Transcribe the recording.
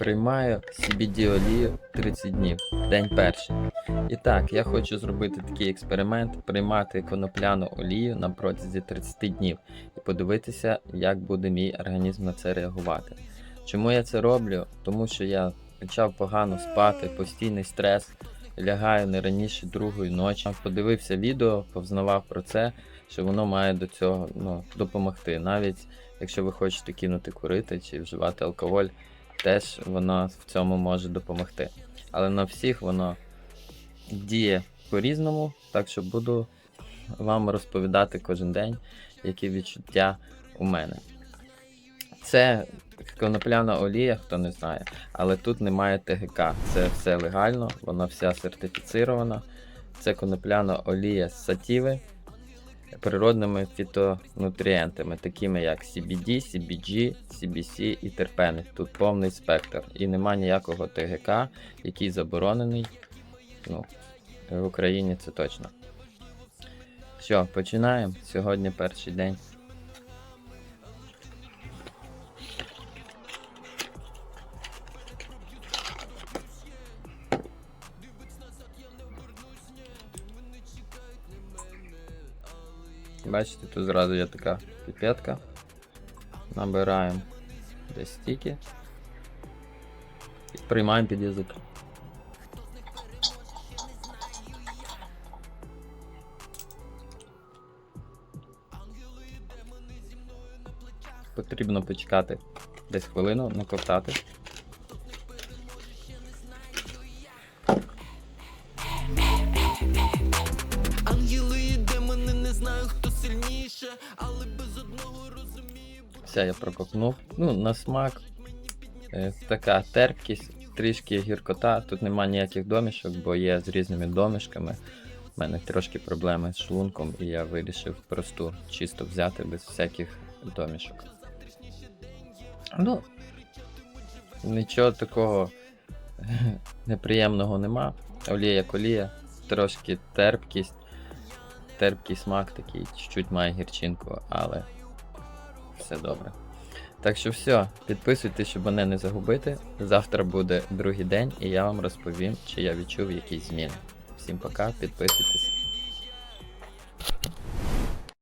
Приймаю CBD олію 30 днів, день перший. І так, я хочу зробити такий експеримент, приймати конопляну олію на протязі 30 днів і подивитися, як буде мій організм на це реагувати. Чому я це роблю? Тому що я почав погано спати, постійний стрес, лягаю не раніше другої ночі. Подивився відео, повзнавав про це, що воно має до цього ну, допомогти. Навіть якщо ви хочете кинути курити чи вживати алкоголь, теж воно в цьому може допомогти. Але на всіх воно діє по-різному, так що буду вам розповідати кожен день, які відчуття у мене. Це конопляна олія, хто не знає, але тут немає ТГК. Це все легально, вона вся сертифіцирована. Це конопляна олія з сатіви природними фітонутрієнтами, такими як CBD, CBG, CBC і терпени. Тут повний спектр. І нема ніякого ТГК, який заборонений. Ну, в Україні це точно. Все, починаємо. Сьогодні перший день. Бачите, тут зразу є така піпетка. Набираємо десь стільки. І приймаємо під язик. Потрібно почекати десь хвилину, не Все, я проковтнув. Ну, на смак е, така терпкість, трішки гіркота. Тут нема ніяких домішок, бо є з різними домішками. У мене трошки проблеми з шлунком, і я вирішив просту чисто взяти без всяких домішок. Ну, нічого такого неприємного нема. Олія як олія, трошки терпкість, терпкий смак такий, чуть-чуть має гірчинку, але все добре. Так що все, підписуйтесь, щоб мене не загубити. Завтра буде другий день, і я вам розповім, чи я відчув якісь зміни. Всім пока, підписуйтесь.